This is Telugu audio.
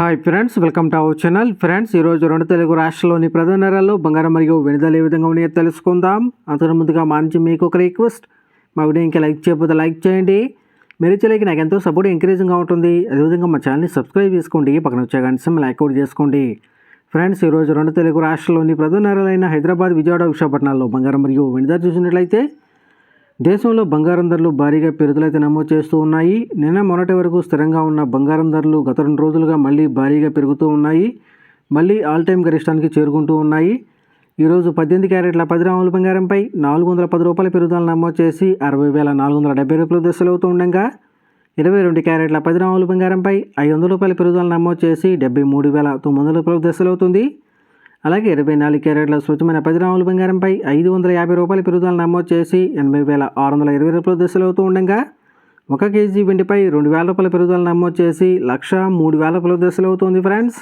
Hi friends welcome to our channel friends ఈరోజు రెండు తెలుగు రాష్ట్రాల్లోని ప్రధాన నగరాల్లో బంగారం మరియు వెనుదల ఏ విధంగా ఉన్నాయో తెలుసుకుందాం. అంతకు ముందుగా మా నుంచి మీకు ఒక రిక్వెస్ట్ మా వీడియో ఇంకా లైక్ చేయకపోతే లైక్ చేయండి. మీరు చేయలేక నాకు ఎంతో సపోర్ట్ ఎంకరేజింగ్గా ఉంటుంది. అదేవిధంగా మా ఛానల్ని సబ్స్క్రైబ్ చేసుకోండి. పక్కన వచ్చే గంట లైక్ అవుట్ చేసుకోండి. ఫ్రెండ్స్ ఈరోజు రెండు తెలుగు రాష్ట్రాల్లోని ప్రధాన నగరాలైన హైదరాబాద్ విజయవాడ విశాఖపట్నాల్లో బంగారం మరియు వెనుదల చూసినట్లయితే దేశంలో బంగారం ధరలు భారీగా పెరుగుదలైతే నమోదు చేస్తూ ఉన్నాయి. నిన్న మొన్నటి వరకు స్థిరంగా ఉన్న బంగారం ధరలు గత రెండు రోజులుగా మళ్ళీ భారీగా పెరుగుతూ ఉన్నాయి. మళ్ళీ ఆల్ టైమ్ గరిష్టానికి చేరుకుంటూ ఉన్నాయి. ఈరోజు పద్దెనిమిది క్యారెట్ల పది గ్రాముల బంగారంపై నాలుగు వందల పది రూపాయల పెరుగుదల నమోదు చేసి అరవై వేల నాలుగు వందల డెబ్బై రూపాయలు దశలు ఉండగా. ఇరవై రెండు క్యారెట్ల పది గ్రాముల బంగారంపై ఐదు వందల రూపాయల పెరుగుదల నమోదు చేసి డెబ్బై మూడు వేల తొమ్మిది వందల రూపాయల దశలు అవుతుంది అలాగే ఇరవై నాలుగు క్యారెట్ల స్వచ్ఛమైన పది రాముల బంగారంపై ఐదు వందల యాభై రూపాయల పెరుగుదల నమోదు చేసి ఎనభై వేల ఆరు వందల ఇరవై రూపాయల దశలు అవుతూ ఉండగా ఒక కేజీ వెండిపై రెండు వేల రూపాయల పెరుగుదల నమోదు చేసి లక్ష మూడు వేల రూపాయల దశలు అవుతుంది ఫ్రెండ్స్.